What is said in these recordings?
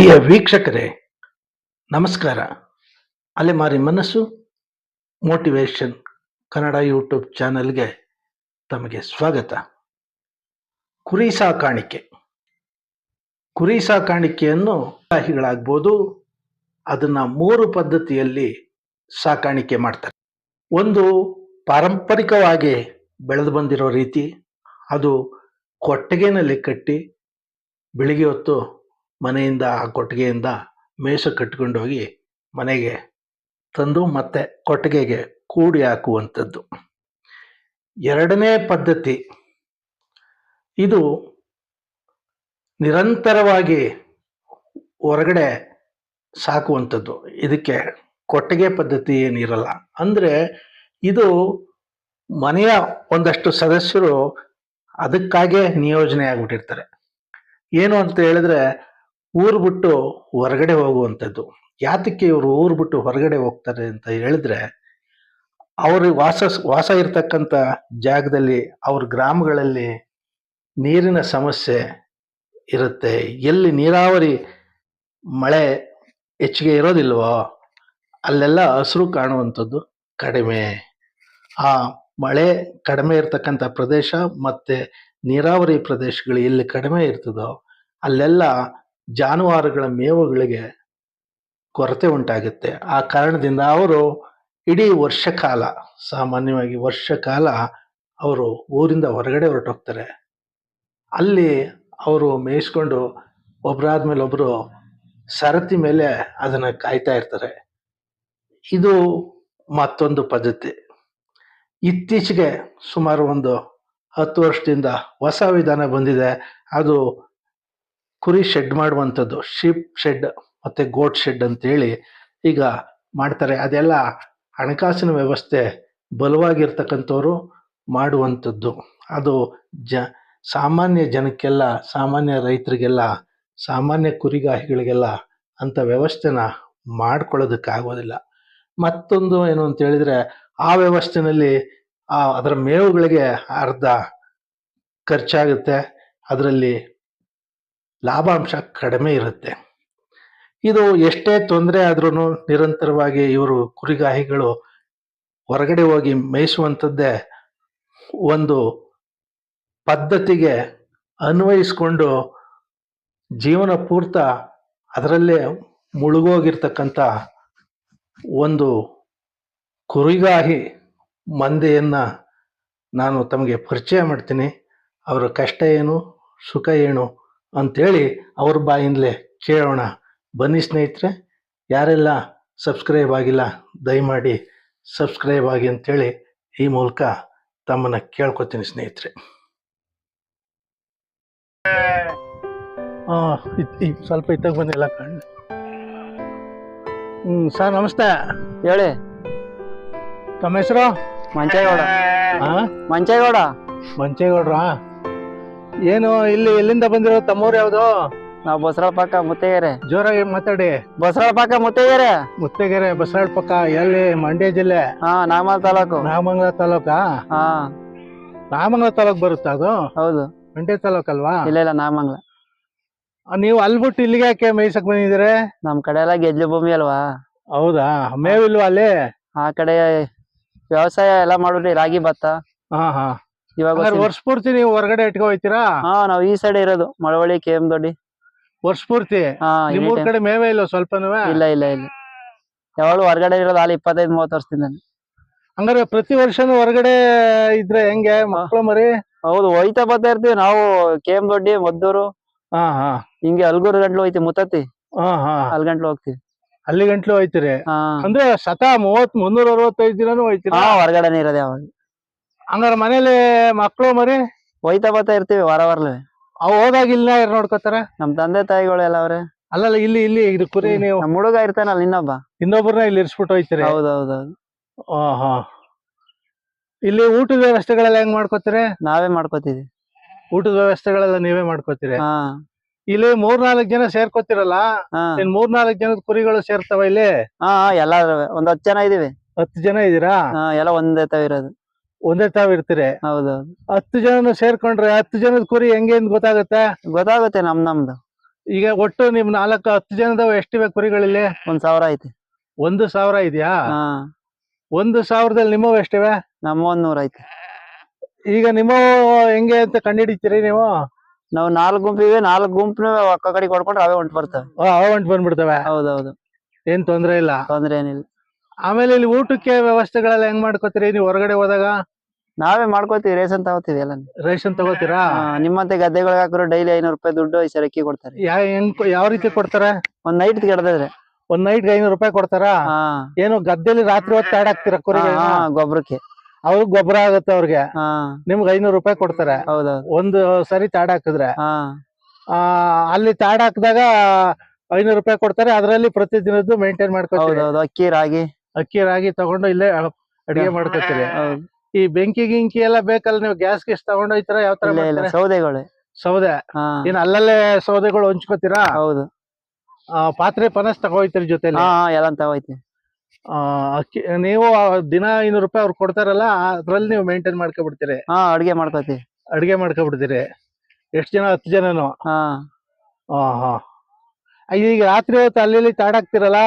ಪ್ರಿಯ ವೀಕ್ಷಕರೇ, ನಮಸ್ಕಾರ. ಅಲೆಮಾರಿ ಮನಸ್ಸು ಮೋಟಿವೇಶನ್ ಕನ್ನಡ ಯೂಟ್ಯೂಬ್ ಚಾನಲ್ಗೆ ತಮಗೆ ಸ್ವಾಗತ. ಕುರಿ ಸಾಕಾಣಿಕೆ ಕುರಿ ಸಾಕಾಣಿಕೆಯನ್ನು ಸಾಹಿಗಳಾಗ್ಬೋದು ಅದನ್ನ ಮೂರು ಪದ್ಧತಿಯಲ್ಲಿ ಸಾಕಾಣಿಕೆ ಮಾಡ್ತಾರೆ. ಒಂದು, ಪಾರಂಪರಿಕವಾಗಿ ಬೆಳೆದು ಬಂದಿರೋ ರೀತಿ, ಅದು ಕೊಟ್ಟಿಗೆನಲ್ಲಿ ಕಟ್ಟಿ, ಬೆಳಿಗ್ಗೆ ಹೊತ್ತು ಮನೆಯಿಂದ ಆ ಕೊಟ್ಟಿಗೆಯಿಂದ ಮೇಷ ಕಟ್ಕೊಂಡೋಗಿ ಮನೆಗೆ ತಂದು ಮತ್ತೆ ಕೊಟ್ಟಿಗೆಗೆ ಕೂಡಿ ಹಾಕುವಂಥದ್ದು. ಎರಡನೇ ಪದ್ಧತಿ, ಇದು ನಿರಂತರವಾಗಿ ಹೊರಗಡೆ ಸಾಕುವಂಥದ್ದು. ಇದಕ್ಕೆ ಕೊಟ್ಟಿಗೆ ಪದ್ಧತಿ ಏನಿರಲ್ಲ. ಅಂದರೆ ಇದು ಮನೆಯ ಒಂದಷ್ಟು ಸದಸ್ಯರು ಅದಕ್ಕಾಗೇ ನಿಯೋಜನೆ ಆಗ್ಬಿಟ್ಟಿರ್ತಾರೆ. ಏನು ಅಂತ ಹೇಳಿದ್ರೆ ಊರು ಬಿಟ್ಟು ಹೊರಗಡೆ ಹೋಗುವಂಥದ್ದು. ಯಾತಕ್ಕೆ ಇವರು ಊರು ಬಿಟ್ಟು ಹೊರಗಡೆ ಹೋಗ್ತಾರೆ ಅಂತ ಹೇಳಿದ್ರೆ, ಅವರು ವಾಸ ವಾಸ ಇರ್ತಕ್ಕಂಥ ಜಾಗದಲ್ಲಿ, ಅವ್ರ ಗ್ರಾಮಗಳಲ್ಲಿ ನೀರಿನ ಸಮಸ್ಯೆ ಇರುತ್ತೆ. ಎಲ್ಲಿ ನೀರಾವರಿ ಮಳೆ ಹೆಚ್ಚಿಗೆ ಇರೋದಿಲ್ವೋ, ಅಲ್ಲೆಲ್ಲ ಹಸಿರು ಕಾಣುವಂಥದ್ದು ಕಡಿಮೆ. ಆ ಮಳೆ ಕಡಿಮೆ ಇರತಕ್ಕಂಥ ಪ್ರದೇಶ ಮತ್ತು ನೀರಾವರಿ ಪ್ರದೇಶಗಳು ಎಲ್ಲಿ ಕಡಿಮೆ ಇರ್ತದೋ, ಅಲ್ಲೆಲ್ಲ ಜಾನುವಾರುಗಳ ಮೇವುಗಳಿಗೆ ಕೊರತೆ ಉಂಟಾಗುತ್ತೆ. ಆ ಕಾರಣದಿಂದ ಅವರು ಇಡೀ ವರ್ಷ ಕಾಲ ಸಾಮಾನ್ಯವಾಗಿ ವರ್ಷ ಕಾಲ ಅವರು ಊರಿಂದ ಹೊರಗಡೆ ಹೊರಟೋಗ್ತಾರೆ. ಅಲ್ಲಿ ಅವರು ಮೇಯಿಸ್ಕೊಂಡು ಒಬ್ಬರಾದ್ಮೇಲೆ ಒಬ್ಬರು ಸರತಿ ಮೇಲೆ ಅದನ್ನು ಕಾಯ್ತಾ ಇರ್ತಾರೆ. ಇದು ಮತ್ತೊಂದು ಪದ್ಧತಿ. ಇತ್ತೀಚೆಗೆ ಸುಮಾರು ಒಂದು ಹತ್ತು ವರ್ಷದಿಂದ ಹೊಸ ವಿಧಾನ ಬಂದಿದೆ. ಅದು ಕುರಿ ಶೆಡ್ ಮಾಡುವಂಥದ್ದು ಶೀಪ್ ಶೆಡ್ ಮತ್ತು ಗೋಟ್ ಶೆಡ್ ಅಂತೇಳಿ ಈಗ ಮಾಡ್ತಾರೆ. ಅದೆಲ್ಲ ಹಣಕಾಸಿನ ವ್ಯವಸ್ಥೆ ಬಲವಾಗಿರ್ತಕ್ಕಂಥವ್ರು ಮಾಡುವಂಥದ್ದು. ಅದು ಜ, ಸಾಮಾನ್ಯ ಜನಕ್ಕೆಲ್ಲ, ಸಾಮಾನ್ಯ ರೈತರಿಗೆಲ್ಲ, ಸಾಮಾನ್ಯ ಕುರಿಗಾಹಿಗಳಿಗೆಲ್ಲ ಅಂಥ ವ್ಯವಸ್ಥೆನ ಮಾಡ್ಕೊಳ್ಳೋದಕ್ಕಾಗೋದಿಲ್ಲ. ಮತ್ತೊಂದು ಏನು ಅಂತ ಹೇಳಿದ್ರೆ ಆ ವ್ಯವಸ್ಥೆನಲ್ಲಿ ಆ ಅದರ ಮೇವುಗಳಿಗೆ ಅರ್ಧ ಖರ್ಚಾಗುತ್ತೆ. ಅದರಲ್ಲಿ ಲಾಭಾಂಶ ಕಡಿಮೆ ಇರುತ್ತೆ. ಇದು ಎಷ್ಟೇ ತೊಂದರೆ ಆದ್ರೂ ನಿರಂತರವಾಗಿ ಇವರು ಕುರಿಗಾಹಿಗಳು ಹೊರಗಡೆ ಹೋಗಿ ಮೇಯಿಸುವಂಥದ್ದೇ ಒಂದು ಪದ್ಧತಿಗೆ ಅನ್ವಯಿಸ್ಕೊಂಡು ಜೀವನ ಪೂರ್ತ ಅದರಲ್ಲೇ ಮುಳುಗೋಗಿರ್ತಕ್ಕಂಥ ಒಂದು ಕುರಿಗಾಹಿ ಮಂದೆಯನ್ನು ನಾನು ತಮಗೆ ಪರಿಚಯ ಮಾಡ್ತೀನಿ. ಅವರ ಕಷ್ಟ ಏನು, ಸುಖ ಏನು ಅಂತೇಳಿ ಅವ್ರ ಬಾಯಿಂದಲೇ ಕೇಳೋಣ. ಬನ್ನಿ ಸ್ನೇಹಿತರೆ ಯಾರೆಲ್ಲ ಸಬ್ಸ್ಕ್ರೈಬ್ ಆಗಿಲ್ಲ ದಯಮಾಡಿ ಸಬ್ಸ್ಕ್ರೈಬ್ ಆಗಿ ಅಂತೇಳಿ ಈ ಮೂಲಕ ತಮ್ಮನ್ನ ಕೇಳ್ಕೊತೀನಿ ಸ್ನೇಹಿತರೆ. ಸ್ವಲ್ಪ ಇತ್ತಾಗ ಬಂದಿಲ್ಲ ಕಣ್ಣು ಹ್ಞೂ ಸರ್ ನಮಸ್ತೆ. ಹೇಳಿ. ತಮ್ಮ ಹೆಸರು? ಮಂಚೇಗೌಡ. ಹಾಂ ಮಂಚೇಗೌಡ. ಮಂಚೇಗೌಡ್ರ? ಏನು ಇಲ್ಲಿ ಎಲ್ಲಿಂದ ಬಂದಿರೋ ತಮ್ಮವ್ರು ಯಾವ್ದು? ನಾವು ಬಸರಾಳ ಪಕ್ಕ ಮುತ್ತೇಗೆರೆ ಜೋರಾಗಿ ಮಾತಾಡಿ. ಬಸರಾಳ ಪಕ್ಕ ಮುತ್ತೇಗೆರೆ ಮುತ್ತಗೆರೆ ಬಸರಾಳ ಪಕ್ಕ ಎಲ್ಲಿ? ಮಂಡ್ಯ ಜಿಲ್ಲೆ? ಹಾ ನಾಮಲ್ ತಾಲೂಕು. ನಾಮಂಗಲ ತಾಲೂಕಾ? ಹಾ. ನಾಮಂಗಲ ತಾಲೂಕ್ ಬರುತ್ತಾ ಅದು? ಹೌದು. ಮಂಡ್ಯ ತಾಲೂಕ್ ಅಲ್ವಾ ಇಲ್ಲ ಇಲ್ಲ ನಾಮಂಗ್ಲ. ಆ, ನೀವು ಅಲ್ಬಿಟ್ಟು ಇಲ್ಲಿಗೆ ಯಾಕೆ ಮೇಯ್ಸಕ್ ಬಂದಿದ್ದೀರಿ? ನಮ್ ಕಡೆ ಎಲ್ಲ ಗೆಜ್ಜೆ ಭೂಮಿ ಅಲ್ವಾ? ಹೌದಾ? ಮೇವಿಲ್ವಾ ಅಲ್ಲಿ? ಆ ಕಡೆ ವ್ಯವಸಾಯ ಎಲ್ಲ ಮಾಡೋರಿ ರಾಗಿ ಭತ್ತ. ಹಾ ಹಾ. ಇವಾಗ ಹಂಗಾರೆ ವರ್ಷ ಪೂರ್ತಿ ನೀವು ಹೊರಗಡೆ ಇಟ್ಕೊ ಹೋಯ್ತೀರಾ ಹಾ ನಾವ್ ಈ ಸೈಡ್ ಇರೋದು ಮಳವಳ್ಳಿ ಕೆ ಎಂ ದೊಡ್ಡಿ. ವರ್ಷ ಪೂರ್ತಿ ಹಾ ನಿಮ್ಮೂರ್. ಕಡೆ ಮೇವೇ ಇಲ್ಲ ಸ್ವಲ್ಪನೂ? ಇಲ್ಲ ಇಲ್ಲ ಇಲ್ಲ. ಯಾವಾಗ್ಲೂ ಹೊರಗಡೆ ಇರೋದು ಅಲ್ಲಿ ಇಪ್ಪತ್ತೈದು ಮೂವತ್ತು ವರ್ಷದಿಂದ. ಹಂಗಾರೆ ಪ್ರತಿ ವರ್ಷನೂ ಹೊರಗಡೆ ಇದ್ರೆ ಹೆಂಗೆ ಮಕ್ಕಳು ಮರಿ? ಹೌದು ಹೋಯ್ತಾ ಬರ್ತಾ ಇರ್ತೀವಿ. ನಾವು ಕೆ ಎಂ ದೊಡ್ಡಿ ಮದ್ದೂರು ಹಾ ಹಾ. ಹಿಂಗೆ ಅಲ್ಗೂರು ಗಂಟ್ಲು ಹೋಯ್ತಿ ಮುತ್ತತ್ತಿ. ಹಾ ಹಾ. ಅಲ್ಲಿ ಗಂಟ್ಲು ಹೋಗ್ತಿವಿ. ಅಲ್ಲಿ ಗಂಟ್ಲು ಹೋಯ್ತಿರಿ? ಹಾ. ಅಂದ್ರೆ ಸತ ಮೂವತ್ ಮುನ್ನೂರ ಅರವತ್ತೈದು ದಿನಾನು ಹೋಯ್ತೀರಾ? ಹಾ ಹೊರಗಡೆನೆ ಇರೋದು ಯಾವಾಗ ಹಂಗಾರೆ ಮನೇಲಿ ಮಕ್ಳು ಮರಿ? ಹೋಯ್ತಾ ಬರ್ತಾ ಇರ್ತೀವಿ ವಾರ ವಾರಲೇ ಅವ್ ಹೋದಾಗ ಇಲ್ಲ ಇರ್ ನೋಡ್ಕೋತಾರೆ? ನಮ್ ತಂದೆ ತಾಯಿಗಳು ಎಲ್ಲ ಅವ್ರೆ. ಅಲ್ಲಲ್ಲ ಇಲ್ಲಿ ಇಲ್ಲಿ ಇದು ಕುರಿ ನೀವು. ನಮ್ ಹುಡುಗ ಇರ್ತಾನಲ್ಲ ಇನ್ನೊಬ್ಬ. ಇನ್ನೊಬ್ಬರನ್ನ ಇಲ್ಲಿ ಇರ್ಸ್ಬಿಟ್ಟು ಹೋಯ್ತೀರಿ? ಹೌದೌದೌದು ಹಾ ಇಲ್ಲಿ ಊಟದ ವ್ಯವಸ್ಥೆಗಳೆಲ್ಲ ಹೆಂಗ್ ಮಾಡ್ಕೋತೀರಿ? ನಾವೇ ಮಾಡ್ಕೋತೀವಿ. ಊಟದ ವ್ಯವಸ್ಥೆಗಳೆಲ್ಲ ನೀವೇ ಮಾಡ್ಕೋತೀರಿ? ಹಾ. ಇಲ್ಲಿ ಮೂರ್ನಾಲ್ಕು ಜನ ಸೇರ್ಕೋತಿರಲ್ಲ? ಹಾ. ಇನ್ ಮೂರ್ನಾಲ್ಕು ಜನದ ಕುರಿಗಳು ಸೇರ್ತಾವ ಇಲ್ಲಿ? ಹಾ ಎಲ್ಲ ಒಂದ್ ಹತ್ತು ಜನ ಇದೀವಿ. ಹತ್ತು ಜನ ಇದೀರಾ? ಹಾ ಎಲ್ಲ ಒಂದೇ ತಾವ ಇರೋದು. ಒಂದೇ ತಾವ್ ಇರ್ತೀರಿ. ಹೌದು. ಹತ್ತು ಜನ ಸೇರ್ಕೊಂಡ್ರೆ ಹತ್ತು ಜನದ ಕುರಿ ಹೆಂಗೆ ಅಂತ ಗೊತ್ತಾಗುತ್ತೆ? ಗೊತ್ತಾಗುತ್ತೆ ನಮ್ ನಮ್ದು. ಈಗ ಒಟ್ಟು ನಿಮ್ ನಾಲ್ಕು ಹತ್ತು ಜನದ ಎಷ್ಟಿವೆ ಕುರಿಗಳಲ್ಲಿ? ಒಂದ್ ಸಾವಿರ ಐತಿ. ಒಂದು ಸಾವಿರ ಇದೆಯಾ? ಹಾ. ಒಂದು ಸಾವಿರದಲ್ಲಿ ನಿಮ್ಮವು ಎಷ್ಟಿವೆ? ನಮ್ಮ ಒಂದ್ ನೂರ ಐತಿ. ಈಗ ನಿಮ್ಮ ಹೆಂಗೆ ಅಂತ ಕಂಡಿಡಿತೀರಿ ನೀವು? ನಾವು ನಾಲ್ಕು ಗುಂಪಿವೆ ನಾಲ್ಕು ಗುಂಪಿನ ಅಕ್ಕ ಕಡೆ ಕೊಡ್ಕೊಂಡ್ರೆ ಅವೇ ಹೊಂಟ್ ಬರ್ತವೆ. ಆ, ಅವ ಹೊಂಟ್ ಬಂದ್ಬಿಡ್ತವೆ. ಹೌದೌದು. ಏನ್ ತೊಂದ್ರೆ ಇಲ್ಲ. ತೊಂದ್ರೆ ಏನಿಲ್ಲ. ಆಮೇಲೆ ಇಲ್ಲಿ ಊಟಕ್ಕೆ ವ್ಯವಸ್ಥೆಗಳೆಲ್ಲ ಹೆಂಗ್ ಮಾಡ್ಕೋತೀರಿ? ನೀವು ಹೊರಗಡೆ ಹೋದಾಗ? ನಾವೇ ಮಾಡ್ಕೋತೀವಿ ರೇಷನ್ ತಗೋತೀವಿ ಎಲ್ಲ ರೇಷನ್ ತಗೋತೀರಾ? ನಿಮ್ಮಂತೆ ಗದ್ದೆಗಳಿಗೆ ಹಾಕಿರೋ ಡೈಲಿ ಐನೂರು ರೂಪಾಯಿ ದುಡ್ಡು ಈ ಸರಿ ಅಕ್ಕಿ ಕೊಡ್ತಾರೆ. ಯಾ ಹೆಂಗ್ ಯಾವ ರೀತಿ ಕೊಡ್ತಾರೆ? ಒಂದ್ ನೈಟ್ ಕೆಡದ್ರೆ ಒಂದ್ ನೈಟ್ ಐನೂರು ರೂಪಾಯಿ ಕೊಡ್ತಾರಾ? ಏನು ಗದ್ದೆಲಿ ರಾತ್ರಿ ಹೊತ್ತು ಆಡಾಕ್ತೀರಾ ಕುರಿಗೆ? ಹಾ ಗೊಬ್ಬರಕ್ಕೆ ಅವ್ರಿಗೆ ಗೊಬ್ಬರ ಆಗುತ್ತೆ ಅವ್ರಿಗೆ. ನಿಮ್ಗೆ ಐನೂರು ರೂಪಾಯಿ ಕೊಡ್ತಾರೆ. ಒಂದು ಸರಿ ತಾಡ್ ಹಾಕಿದ್ರೆ. ಆ ಅಲ್ಲಿ ತಾಡಾಕ್ದಾಗ ಐನೂರು ರೂಪಾಯಿ ಕೊಡ್ತಾರೆ. ಅದರಲ್ಲಿ ಪ್ರತಿದಿನದ್ದು ಮೇಂಟೈನ್ ಮಾಡ್ಕೊಳ್ತಾರೆ ಅಕ್ಕಿ ರಾಗಿ. ಅಕ್ಕಿ ರಾಗಿ ತಗೊಂಡು ಇಲ್ಲೇ ಅಡಿಗೆ ಮಾಡ್ಕೊತೀರಿ. ಈ ಬೆಂಕಿ ಗಿಂಕಿ ಎಲ್ಲ ಬೇಕಲ್ಲ ನೀವು ಗ್ಯಾಸ್ ಗಿಸ್ ತಗೊಂಡು ಹೋಯ್ತಾರ ಯಾವ ತರ? ಸೌದೆಗಳು. ಸೌದೆ? ಇನ್ ಏನ್ ಅಲ್ಲಲ್ಲೇ ಸೌದೆಗಳು ಹಂಚ್ಕೋತೀರಾ? ಹೌದು. ಆ, ಪಾತ್ರೆ ಪನಸ್ ತಗೋಯ್ತೀರಿ ಹಾ, ಎಲ್ಲ ತಗೋಯ್ತಿ ಆ, ಅಕ್ಕಿ ನೀವು ದಿನ ಐನೂರು ರೂಪಾಯಿ ಅವ್ರು ಕೊಡ್ತಾರಲ್ಲ ಅದ್ರಲ್ಲಿ ನೀವು ಮೇಂಟೈನ್ ಮಾಡ್ಕೊಬಿಡ್ತೀರಿ. ಹಾ ಅಡಿಗೆ ಮಾಡ್ಕೋತೀವಿ. ಅಡಿಗೆ ಮಾಡ್ಕೊಬಿಡ್ತೀರಿ. ಎಷ್ಟ್ ಜನ? ಹತ್ತು ಜನನು? ಹಾ. ಹಾ ಹಾ ಈಗ ರಾತ್ರಿ ಹೊತ್ತು ಅಲ್ಲಿ ಇಲ್ಲಿ ತಾಡಾಕ್ತಿರಲ್ಲ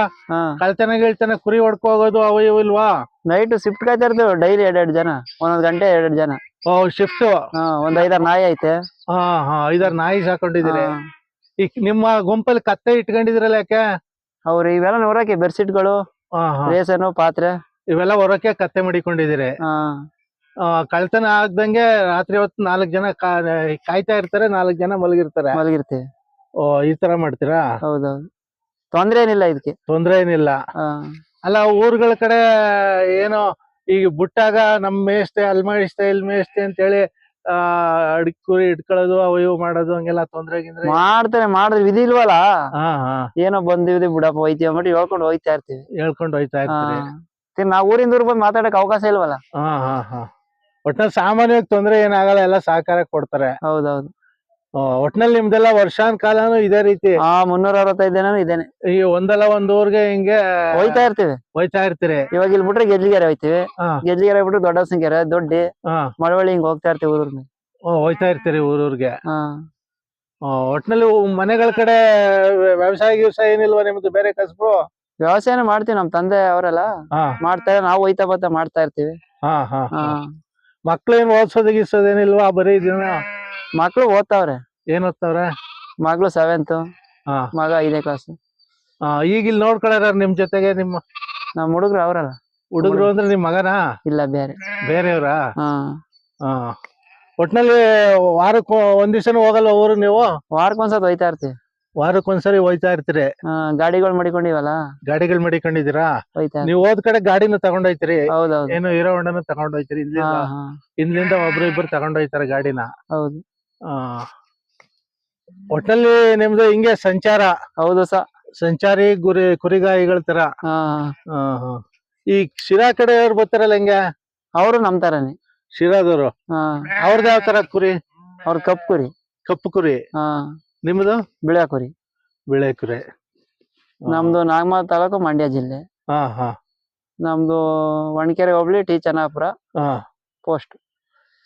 ಕಳ್ತನ ಗಿಳ್ತನ ಕುರಿ ಹೊಡ್ಕೊ ಹೋಗೋದು ಅವು ಇವು ಇಲ್ವಾ? ನೈಟ್ ಶಿಫ್ಟ್ ಕಾಯ್ತಾ ಇರ್ತೀವಿ ಡೈಲಿ ಎರಡೆರಡು ಜನ ಒಂದೊಂದ್ ಗಂಟೆ ಎರಡೆರಡು ಜನ. ಓ ಶಿಫ್ಟ್ ಹಾ ಒಂದ್ ಐದಾರು ನಾಯಿ ಐತೆ. ಹಾ ಹಾ ಐದಾರು ನಾಯಿ ಸಾಕೊಂಡಿದ್ದೀರಿ. ಈಗ ನಿಮ್ಮ ಗುಂಪಲ್ಲಿ ಕತ್ತೆ ಇಟ್ಕೊಂಡಿದಿರಲ್ಲ ಯಾಕೆ? ಅವ್ರ ಇವೆಲ್ಲ ನೋಡಕ್ಕೆ ಬೆಡ್ಶೀಟ್ಗಳು ರೇಷನ್ ಪಾತ್ರೆ. ಇವೆಲ್ಲ ಹೊರಕ್ಕೆ ಕತ್ತೆ ಮಡಿಕೊಂಡಿದ್ದೀರಿ. ಕಳ್ತನ ಆಗ್ದಂಗೆ ರಾತ್ರಿ ಹೊತ್ತು ನಾಲ್ಕ್ ಜನ ಕಾಯ್ತಾ ಇರ್ತಾರೆ ನಾಲ್ಕ್ ಜನ ಮಲಗಿರ್ತಾರೆ. ಮಲಗಿರ್ತೀವಿ. ಓ ಈ ತರ ಮಾಡ್ತೀರಾ? ಹೌದೌದು. ತೊಂದ್ರೆ ಏನಿಲ್ಲ ಇದಕ್ಕೆ. ತೊಂದ್ರೆ ಏನಿಲ್ಲ. ಹಾ. ಅಲ್ಲ ಊರ್ಗಳ ಕಡೆ ಏನೋ ಈಗ ಬುಟ್ಟಾಗ ನಮ್ ಮೇಯಿಸ್ತೆ ಅಲ್ಲಿ ಮೇಯಿಸ್ತೆ ಇಲ್ಲಿ ಅಂತ ಅಂತೇಳಿ ಆ ಅಡ್ಕುರಿ ಕುರಿ ಇಟ್ಕೊಳ್ಳೋದು ಅವು ಇವು ಮಾಡೋದು ಹಂಗೆಲ್ಲ ತೊಂದ್ರೆ ಗಿಂದ್ರೆ ಮಾಡ್ತಾರೆ ಮಾಡಿದ್ರೆ ವಿಧಿ ಇಲ್ವಲ್ಲ? ಹಾ ಹಾ. ಏನೋ ಬಂದಿವಿ ಬಿಡಪ್ಪ ಹೋಯ್ತೀವಿ ಅಂದ್ಬಿಟ್ಟು ಹೇಳ್ಕೊಂಡು ಹೋಯ್ತಾ ಇರ್ತೀವಿ. ಹೇಳ್ಕೊಂಡು ಹೋಯ್ತಾ ಇರ್ತೀವಿ ಇರ್ತೀರಿ. ತಿರ್ಗ್ ನಾವ್ ಊರಿಂದ ಊರ್ ಬಂದ್ ಮಾತಾಡಕ್ ಅವಕಾಶ ಇಲ್ವಲ್ಲ? ಹಾ ಹಾ ಹಾ. ಒಟ್ನಲ್ಲಿ ಸಾಮಾನ್ಯವಾಗಿ ತೊಂದ್ರೆ ಏನಾಗಲ್ಲ ಎಲ್ಲ ಸಹಕಾರ ಕೊಡ್ತಾರೆ. ಹೌದೌದು. ಒಟ್ನಲ್ಲಿ ನಿಮ್ದೆಲ್ಲ ವರ್ಷಾನ್ ಕಾಲನು ಇದೇ ರೀತಿ. ಮುನ್ನೂರ ಅರವತ್ತೈದು ದಿನ ಇದೇನೆ. ಈ ಒಂದಲ್ಲ ಒಂದ್ ಊರ್ಗೆ ಹಿಂಗೆ ಹೋಯ್ತಾ ಇರ್ತೀವಿ. ಹೋಯ್ತಾ ಇರ್ತೀರಿ. ಇವಾಗ ಇಲ್ಲಿ ಬಿಟ್ರೆ ಗೆಜ್ಲಿಗೆರೆ ಹೋಯ್ತಿವಿ. ಗೆಜ್ಲಿಗೆರೆ ಬಿಟ್ರೆ ದೊಡ್ಡ ಸಂಖ್ಯೆ ದೊಡ್ಡಿ ಮಳವಳ್ಳಿ ಹಿಂಗ್ ಹೋಗ್ತಾ ಇರ್ತೀವಿ ಊರ್ನ ಓ, ಹೋಯ್ತಾ ಇರ್ತೀರಿ ಊರೂರ್ಗೆ. ಒಟ್ನಲ್ಲಿ ಮನೆಗಳ ಕಡೆ ವ್ಯವಸಾಯ ವ್ಯವಸಾಯ ಏನಿಲ್ವಾ ನಿಮ್ದು ಬೇರೆ ಕಸಬು? ವ್ಯವಸಾಯನ ಮಾಡ್ತೀವಿ ನಮ್ ತಂದೆ ಅವರೆಲ್ಲ. ಮಾಡ್ತಾರೆ ನಾವು ಹೋಯ್ತಾ ಬತ್ತಾ ಮಾಡ್ತಾ ಇರ್ತೀವಿ. ಮಕ್ಳು ಏನ್ ಓದ್ಸೋದು ಗೀಸೋದೇನಿಲ್ವಾ ಬರೀ ದಿನ ಮಕ್ಳು ಓದ್ತಾವ್ರೆ. ಏನ್ ಓದ್ತಾವ್ರೆ? ಮಗಳು ಸೆವೆಂತ್ ಹಾ. ಮಗ ಐದನೇ ಕ್ಲಾಸ್ ಈಗ ಇಲ್ಲಿ ನೋಡ್ಕೊಳಾರ ನಿಮ್ ಜೊತೆಗೆ ನಿಮ್ಮ ನಮ್ ಹುಡುಗ್ರು ಅವ್ರಲ್ಲ. ಹುಡುಗ್ರು ಅಂದ್ರೆ ನಿಮ್ ಮಗನ? ಇಲ್ಲ ಬೇರೆ. ಬೇರೆಯವ್ರಾ? ಹಾ. ಹಾ. ಒಟ್ನಲ್ಲಿ ವಾರಕ್ಕೆ ಒಂದ್ ದಿವ್ಸನೂ ಹೋಗಲ್ಲ ಊರು ನೀವು? ವಾರಕ್ಕೊಂದ್ಸತ್ ಹೋಯ್ತಾ ಇರ್ತೀವಿ. ವಾರಕ್ಕೊಂದ್ಸರಿ ಹೋಯ್ತಾ ಇರ್ತೀರಿ. ಗಾಡಿಗಳು ಮಡಿಕೊಂಡಿವಲ್ಲ? ಗಾಡಿಗಳು ಮಡಿಕೊಂಡಿದ್ದೀರಾ? ನೀವು ಹೋದ್ ಕಡೆ ಗಾಡಿನ ತಗೊಂಡೋಯ್ತೀರಿ ಏನು ಹೀರೋ ಹೊಂಡನ ತಗೊಂಡೋಯ್ತೀರಿ ಇಲ್ಲಿಂದ ಒಬ್ರು ಇಬ್ರು ತಗೊಂಡೋಯ್ತಾರೆ ಗಾಡಿನ. ಹೌದು. ಆ ಒಟ್ನಲ್ಲಿ ನಿಮ್ದು ಹಿಂಗೆ ಸಂಚಾರ. ಹೌದು ಸ. ಸಂಚಾರಿ ಗುರಿ ಕುರಿಗಾಯಿಗಳ ತರ. ಈ ಶಿರಾ ಕಡೆ ಅವ್ರು ಬರ್ತಾರಲ್ಲ ಹೆಂಗೆ? ಅವರು ನಮ್ ತರನೇ. ಶಿರಾದವರು. ಅವ್ರದ್ದು ಯಾವ ತರ ಕುರಿ? ಅವ್ರ ಕಪ್ ಕುರಿ. ಕಪ್ಪು ಕುರಿ. ನಿಮ್ದು? ಬಿಳಿಯ ಬಿಳಾಕುರಿ ನಮ್ದು ನಾಗಮಲ್ ತಾಲೂಕು ಮಂಡ್ಯ ಜಿಲ್ಲೆ. ಹಾ ಹಾ. ನಮ್ದು ಒಣಕೆರೆ ಹೋಬಳಿ ಟಿ ಚನ್ನಾಪುರ. ಹಾ. ಪೋಸ್ಟ್.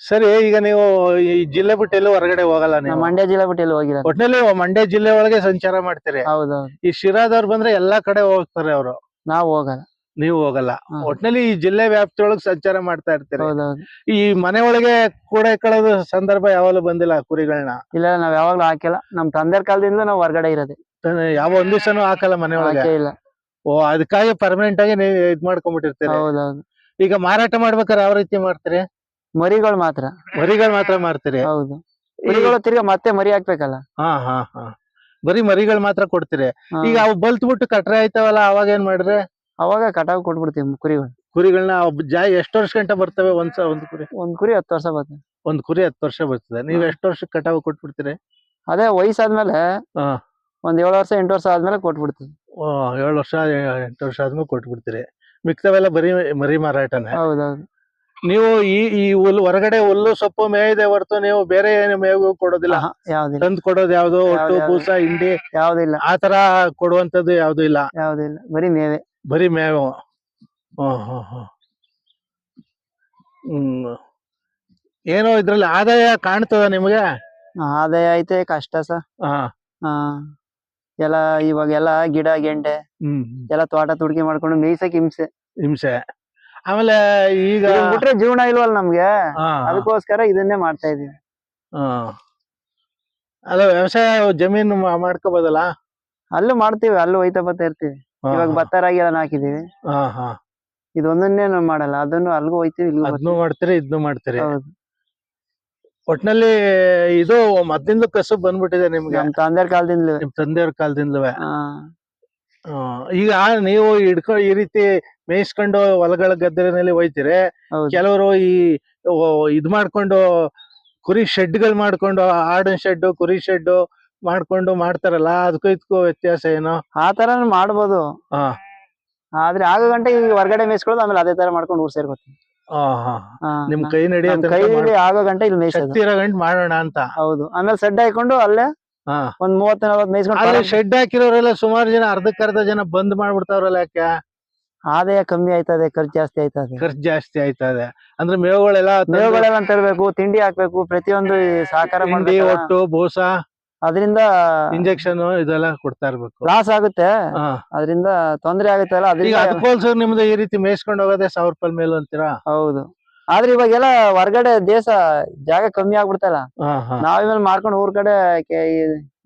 ಸರಿ ಈಗ ನೀವು ಈ ಜಿಲ್ಲೆ ಬಿಟ್ಟು ಎಲ್ಲೂ ಹೊರಗಡೆ ಹೋಗಲ್ಲ ನೀವು? ಮಂಡ್ಯ ಜಿಲ್ಲೆ ಬಿಟ್ಟು ಎಲ್ಲಿ ಹೋಗಿಲ್ಲ ಒಟ್ನಲ್ಲಿ ಮಂಡ್ಯ ಜಿಲ್ಲೆ ಒಳಗೆ ಸಂಚಾರ ಮಾಡ್ತೀರಿ. ಹೌದೌದು. ಈ ಶಿರಾದವ್ರು ಬಂದ್ರೆ ಎಲ್ಲಾ ಕಡೆ ಹೋಗ್ತಾರೆ ಅವರು? ನಾವ್ ಹೋಗಲ್ಲ. ನೀವು ಹೋಗಲ್ಲ. ಒಟ್ನಲ್ಲಿ ಈ ಜಿಲ್ಲೆ ವ್ಯಾಪ್ತಿಯೊಳಗೆ ಸಂಚಾರ ಮಾಡ್ತಾ ಇರ್ತೀರಿ. ಈ ಮನೆ ಒಳಗೆ ಕೂಡ ಕಳೆದ ಸಂದರ್ಭ ಯಾವಾಗಲೂ ಬಂದಿಲ್ಲ ಕುರಿಗಳನ್ನ ಇಲ್ಲ ನಾವ್ ಯಾವಾಗ್ಲೂ ಹಾಕಿಲ್ಲ. ನಮ್ ತಂದೆ ಕಾಲದಿಂದ ನಾವ್ ಹೊರ್ಗಡೆ ಇರೋದೆ. ಯಾವ ಒಂದ್ ದಿವ್ಸನೂ ಹಾಕಲ್ಲ ಮನೆ ಒಳಗೆ? ಇಲ್ಲ. ಓ ಅದಕ್ಕಾಗಿ ಪರ್ಮನೆಂಟ್ ಆಗಿ ನೀವು ಇದ್ ಮಾಡ್ಕೊಂಡ್ಬಿಟ್ಟಿರ್ತೀರಿ. ಹೌದೌದು. ಈಗ ಮಾರಾಟ ಮಾಡ್ಬೇಕಾದ್ರೆ ಯಾವ ರೀತಿ ಮಾಡ್ತೀರಿ? ಮರಿಗಳು ಮಾತ್ರ. ಮರಿಗಳು ಮಾತ್ರ ಮಾರ್ತೀರಿ? ಹೌದು. ಮರಿಗಳು ತಿರ್ಗಾ ಮತ್ತೆ ಮರಿ ಹಾಕ್ಬೇಕಲ್ಲ? ಹಾ ಹಾ ಹಾ. ಬರೀ ಮರಿಗಳು ಮಾತ್ರ ಕೊಡ್ತೀರಿ. ಈಗ ಅವು ಬಲ್ತ್ ಬಿಟ್ಟು ಕಟ್ರೆ ಆಯ್ತಾವಲ್ಲ ಅವಾಗ ಏನ್ ಮಾಡ್ರಿ ಅವಾಗ ಕಟಾವ್ ಕೊಟ್ಬಿಡ್ತೀವಿ ಕುರಿಗಳು. ಕುರಿಗಳನ್ನ ಜಾಯಿ ಎಷ್ಟು ವರ್ಷ ಗಂಟ ಬರ್ತವೆ ಒಂದ್ ಒಂದ್ ಕುರಿ? ಒಂದ್ ಕುರಿ ಹತ್ತು ವರ್ಷ ಬರ್ತದೆ. ಒಂದ್ ಕುರಿ ಹತ್ತು ವರ್ಷ ಬರ್ತದೆ. ನೀವ್. ಎಷ್ಟು ವರ್ಷ ಕಟಾವ್ ಕೊಟ್ಬಿಡ್ತೀರಿ? ಅದೇ ವಯಸ್ಸಾದ್ಮೇಲೆ. ಒಂದ್ ಏಳು ವರ್ಷ ಎಂಟು ವರ್ಷ ಆದ್ಮೇಲೆ ಕೊಟ್ಬಿಡ್ತೀವಿ. ಏಳು ವರ್ಷ ಎಂಟು ವರ್ಷ ಆದ್ಮೇಲೆ ಕೊಟ್ಬಿಡ್ತೀರಿ. ಮಿಕ್ತವೆಲ್ಲ ಬರೀ ಮರಿ ಮಾರಾಟನೇ. ಹೌದೌದು. ನೀವು ಈ ಈ ಹುಲ್ಲು ಹೊರಗಡೆ ಹುಲ್ಲು ಸೊಪ್ಪು ಮೇಯ್ದೆ ಹೊರತು ನೀವು ಬೇರೆ ಏನು ಮೇವು ಕೊಡೋದಿಲ್ಲ. ತಂದು ಕೊಡೋದು ಯಾವ್ದು ಒಟ್ಟು? ಬೂಸ ಹಿಂಡಿ ಯಾವ್ದಿಲ್ಲ. ಆತರ ಕೊಡುವಂತದ್ದು ಯಾವ್ದು ಇಲ್ಲ. ಯಾವ್ದಿಲ್ಲ. ಬರೀ ಮೇವೆ. ಬರೀ ಮೇವು ಹ್ಮ್ ಹ್ಮ್ ಹ್ಮ್ ಹ್ಮ್. ಏನೋ ಇದ್ರಲ್ಲಿ ಆದಾಯ ಕಾಣ್ತದ ನಿಮ್ಗೆ? ಆದಾಯ ಐತೆ ಕಷ್ಟ ಸರ್ ಹಾ. ಹಾ. ಎಲ್ಲ ಇವಾಗ ಎಲ್ಲ ಗಿಡ ಗೆಂಡೆ ಹ್ಮ್. ಎಲ್ಲ ತೋಟ ತುಡ್ಕಿ ಮಾಡ್ಕೊಂಡು ಮೇಯ್ಸಕ್ ಹಿಂಸೆ. ಹಿಂಸೆ. ಆಮೇಲೆ ಈಗ ಇದನ್ ಬಿಟ್ರೆ ಜೀವನ ಇಲ್ವಲ್ಲ ನಮ್ಗೆ? ಹಾ, ಅದಕ್ಕೋಸ್ಕರ ಇದನ್ನೇ ಮಾಡ್ತಾ ಇದೀವಿ. ಹಾ. ಅಲ್ಲ ವ್ಯವಸಾಯ ಜಮೀನು ಮಾ- ಮಾಡ್ಕೋಬೋದಲ್ಲ? ಅಲ್ಲೂ ಮಾಡ್ತೀವಿ ಅಲ್ಲೂ ಹೋಯ್ತಾ ಬರ್ತಾ ಇರ್ತೀವಿ. ಹಾ, ಇವಾಗ ಭತ್ತ ರಾಗಿ ಎಲ್ಲ ಹಾಕಿದೀವಿ ಹಾ ಹಾ. ಇದೊಂದನ್ನೇ ನಾವು ಮಾಡಲ್ಲ ಅದನ್ನು ಅಲ್ಗೂ ಹೋಯ್ತೀವಿ ಇಲ್ಗೂ ಅದ್ನು ಮಾಡ್ತೀರಿ ಇದ್ನು ಮಾಡ್ತೀರಿ. ಹೌದು. ಒಟ್ನಲ್ಲಿ ಇದು ಮೊದ್ಲಿಂದ ಕಸುಬ್ ಬಂದ್ಬಿಟ್ಟಿದೆ ನಿಮ್ಗೆ. ನಮ್ ತಂದೆಯವ್ರ ಕಾಲದಿಂದಲೂ. ನಿಮ್ ತಂದೆಯವ್ರ ಕಾಲದಿಂದಲೇ ಹಾ. ಈಗ ನೀವು ಹಿಡ್ಕೊ ಈ ರೀತಿ ಮೇಯಿಸ್ಕೊಂಡು ಹೊಲಗಳ ಗದ್ದೆನಲ್ಲಿ ಹೋಯ್ತಿರಿ ಹೌದು. ಕೆಲವರು ಈ ಓ- ಇದ್ ಮಾಡ್ಕೊಂಡು ಕುರಿ ಶೆಡ್ಗಳು ಮಾಡ್ಕೊಂಡು ಆಡಿನ ಶೆಡ್ ಕುರಿ ಶೆಡ್ ಮಾಡ್ಕೊಂಡು ಮಾಡ್ತಾರಲ್ಲ ಅದಕ್ಕೂ ಇದಕ್ಕೂ ವ್ಯತ್ಯಾಸ ಏನು? ಆ ತರ ಮಾಡ್ಬೋದು. ಹಾ. ಆದ್ರೆ ಆಗ ಗಂಟೆ ಈಗ ಹೊರಗಡೆ ಮೇಯಿಸ್ಕೊಳ್ಳೋದು ಆಮೇಲೆ ಅದೇ ತರ ಮಾಡ್ಕೊಂಡು ಊರ್ ಸೇರ್ಕೋತೀನಿ. ಆ, ಹಾ. ಹಾ, ನಿಮ್ ಕೈ ಕೈ ನಮ್ ಕೈಲಿ ಆಗೋ ಗಂಟೆ ಇಲ್ಲಿ ಮೇಯ್ಸೋದು. ಶಕ್ತಿ ಇರೋ ಗಂಟ್ ಮಾಡೋಣ ಅಂತ. ಹೌದು. ಆಮೇಲೆ ಸೆಡ್ ಹಾಕೊಂಡು ಅಲ್ಲೇ ಹಾ. ಒಂದ್ ಮೂವತ್ತ ನಲ್ವತ್ ಆದ್ರೆ ಶೆಡ್ ಹಾಕಿರೋರೆಲ್ಲ ಸುಮಾರು ಜನ ಅರ್ಧಕ್ಕರ್ಧ ಜನ ಬಂದ್ ಮಾಡ್ಬಿಡ್ತಾವ್ರಲ್ಲ ಯಾಕೆ? ಆದಾಯ ಕಮ್ಮಿ ಆಯ್ತದೆ ಖರ್ಚು ಜಾಸ್ತಿ ಆಯ್ತದೆ. ಖರ್ಚು ಜಾಸ್ತಿ ಆಯ್ತದೆ. ಅಂದ್ರೆ ಮೇವುಗಳೆಲ್ಲ ತಂದು ಮೇವುಗಳೆಲ್ಲ ತರಬೇಕು ತಿಂಡಿ ಹಾಕ್ಬೇಕು ಪ್ರತಿಯೊಂದು ಈ ಸಹಕಾರ ಹಿಂಡಿ ಒಟ್ಟು ಬೂಸ. ಅದರಿಂದ ಇಂಜೆಕ್ಷನ್ ಇದೆಲ್ಲ ಕೊಡ್ತಾ ಇರ್ಬೇಕು ಲಾಸ್ ಆಗುತ್ತೆ. ಅದರಿಂದ ತೊಂದರೆ ಆಗುತ್ತೆ ಅಲ್ಲ ಅದರಿಂದ ಅದಕ್ಕೋಸ್ಕರ ನಿಮ್ದು ಈ ರೀತಿ ಮೇಯಿಸ್ಕೊಂಡು ಹೋಗೋದೇ ಸಾವಿರ ರೂಪಾಯಿ ಮೇಲೆ ಅಂತೀರಾ ಹೌದು ಆದ್ರೆ ಇವಾಗೆಲ್ಲ ಹೊರಗಡೆ ದೇಶ ಜಾಗ ಕಮ್ಮಿ ಆಗ್ಬಿಡ್ತಲ್ಲ ನಾವಿಮೇಲೆ ಮಾಡ್ಕೊಂಡು ಊರ್ ಕಡೆ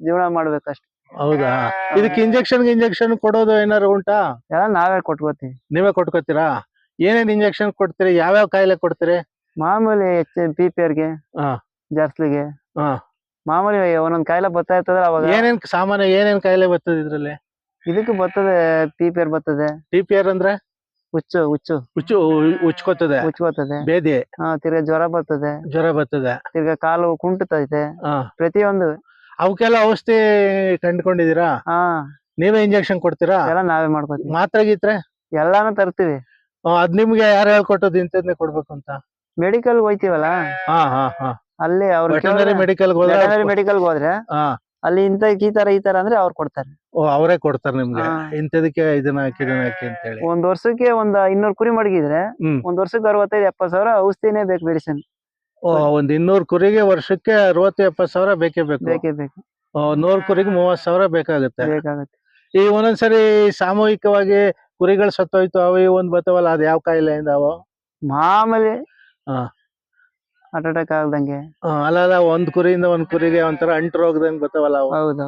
ಜೀವನ ಮಾಡ್ಬೇಕಷ್ಟೇ ಹೌದಾ ಇದಕ್ಕೆ ಇಂಜೆಕ್ಷನ್ ಇಂಜೆಕ್ಷನ್ ಕೊಡೋದು ಏನಾರು ಉಂಟಾ ಎಲ್ಲ ನಾವೇ ಕೊಟ್ಕೋತೀವಿ ನೀವೇ ಕೊಟ್ಕೋತೀರಾ ಏನೇನ್ ಇಂಜೆಕ್ಷನ್ ಕೊಡ್ತೀರಿ ಯಾವ್ಯಾವ ಕಾಯಿಲೆ ಕೊಡ್ತೀರಿ ಮಾಮೂಲಿ ಎಚ್ ಪಿ ಪಿ ಗೆ ಹಾ. ಜರ್ಸ್ಲಿಗೆ. ಮಾಮೂಲಿ ಒಂದೊಂದ್ ಕಾಯಿಲೆ ಬರ್ತಾ ಇರ್ತದೆ ಅವಾಗ. ಏನೇನ್ ಸಾಮಾನ್ಯ ಏನೇನ್ ಕಾಯಿಲೆ ಬರ್ತದೆ ಇದ್ರಲ್ಲಿ? ಇದಕ್ಕೆ ಬರ್ತದೆ ಪಿ ಪಿ ಆರ್ ಬರ್ತದೆ. ಟಿ ಪಿ ಆರ್ ಅಂದ್ರೆ? ಹುಚ್ಚು ಹುಚ್ಚು. ಹುಚ್ಚು ಉಚ್ಕೋತದೆ ಹುಚ್ಕೋತದೆ ಬರ್ತದೆ ಬೇದಿ. ಹಾ ತಿರ್ಗಾ ಜ್ವರ ಬರ್ತದೆ. ಜ್ವರ ಬರ್ತದೆ. ತಿರ್ಗಾ ಕಾಲು ಕುಂಟತೈತೆ. ಹಾ. ಪ್ರತಿಯೊಂದು. ಅವಕ್ಕೆಲ್ಲ ಔಷಧಿ ಕಂಡ್ಕೊಂಡಿದೀರಾ ಹಾ. ನೀವೇ ಇಂಜೆಕ್ಷನ್ ಕೊಡ್ತೀರಾ? ಎಲ್ಲ ನಾವೇ ಮಾಡ್ಕೋತೀವಿ. ಮಾತ್ರ ಗೀತ್ರೆ? ಎಲ್ಲಾನು ತರ್ತೀವಿ. ಅದ್ ನಿಮ್ಗೆ ಯಾರು ಹೇಳ್ಕೊಟ್ಟದ್ ಇಂಥದ್ನೇ ಕೊಡ್ಬೇಕು ಅಂತ? ಮೆಡಿಕಲ್ ಹೋಯ್ತಿವಲ್ಲ? ಹಾ ಹಾ ಹಾ. ಅಲ್ಲಿ ಅವ್ರು ಮೆಡಿಕಲ್ ಮೆಡಿಕಲ್ ಹೋದ್ರೆ ಅಲ್ಲಿ ಇಂತ ಈ ತರ ಈ ತರ ಅಂದ್ರೆ ಅವ್ರು ಕೊಡ್ತಾರೆ. ಓ ಅವರೇ ಕೊಡ್ತಾರೆ ನಿಮ್ಗೆ. ಇಂಥದಕ್ಕೆ ಇದನ್ನ ಹಾಕಿ ಇದನ್ನ ಹಾಕಿ ಅಂತ ಹೇಳಿ ಒಂದ್ ವರ್ಷಕ್ಕೆ ಒಂದ್ ಇನ್ನೂರ್ ಕುರಿ ಮಡಗಿದ್ರೆ. ಒಂದ್ ವರ್ಷಕ್ಕೆ ಅರವತ್ತೈದು ಎಪ್ಪತ್ ಸಾವಿರ ಔಷಧಿನೇ ಬೇಕು ಮೆಡಿಸಿನ್ ಓ ಒಂದ್ ಇನ್ನೂರ್ ಕುರಿಗೆ ವರ್ಷಕ್ಕೆ ಅರವತ್ತು ಎಪ್ಪತ್ ಸಾವಿರ ಬೇಕೇ ಬೇಕು. ಬೇಕೇ ಬೇಕು. ನೂರು ಕುರಿಗೆ ಮೂವತ್ ಸಾವಿರ ಬೇಕಾಗುತ್ತೆ. ಬೇಕಾಗುತ್ತೆ. ಈ ಒಂದೊಂದ್ಸರಿ ಸಾಮೂಹಿಕವಾಗಿ ಕುರಿಗಳು ಸತ್ತೋಯ್ತು ಅವು ಒಂದ್ ಬರ್ತಾವಲ್ಲ ಅದ್ ಯಾವ ಇಂದ ಅವು? ಮಾಮೂಲಿ. ಹಾರ್ಟ್ ಅಟ್ಯಾಕ್ ಆಗ್ದಂಗೆ ಅಲ್ಲ ಅಲ್ಲ ಒಂದ್ ಕುರಿಯಿಂದ ಒಂದ್ ಕುರಿಗೆ ಒಂತರ ಅಂಟು ರೋಗದಂಗ್ ಬರ್ತಾವಲ್ಲ ಅವು. ಹೌದೌದು.